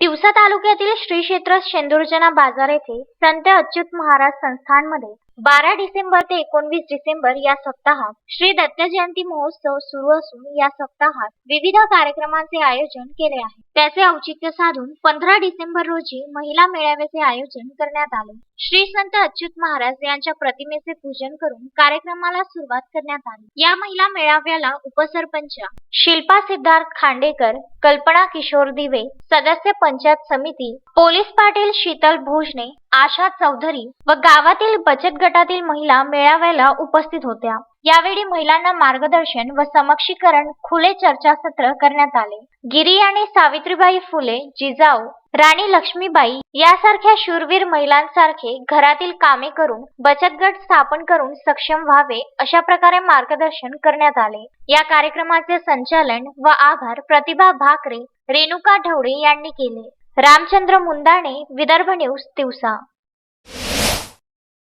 तिवसा तालुक्यातील श्री क्षेत्र शेंदुर्जना बाजार येथे संत अच्युत महाराज संस्थानमध्ये बारा डिसेंबर ते एकोणवीस डिसेंबर या सप्ताहात श्री दत्त जयंती महोत्सव सुरू असून या सप्ताहात विविध कार्यक्रमांचे आयोजन केले आहे. त्याचे औचित्य साधून पंधरा डिसेंबर रोजी महिला मेळाव्याचे आयोजन करण्यात आले. श्री संत अच्युत महाराज यांच्या प्रतिमेचे पूजन करून कार्यक्रमाला सुरुवात करण्यात आली. या महिला मेळाव्याला उपसरपंच शिल्पा सिद्धार्थ खांडेकर कल्पना किशोर दिवे सदस्य पंचायत समिती पोलीस पाटील शीतल भोजने आशा चौधरी व गावातील बचत गटातील महिला मेळाव्याला उपस्थित होत्या. यावेळी महिलांना मार्गदर्शन व समक्षीकरण खुले चर्चासत्र करण्यात आले. गिरी आणि सावित्रीबाई फुले जिजाऊ राणी लक्ष्मीबाई यासारख्या शूरवीर महिलांसारखे घरातील कामे करून बचत गट स्थापन करून सक्षम व्हावे अशा प्रकारे मार्गदर्शन करण्यात आले. या कार्यक्रमाचे संचालन व आभार प्रतिभा भाकरे रेणुका ढवळे यांनी केले. रामचंद्र मुंदाणे विदर्भ न्यूज दिवसा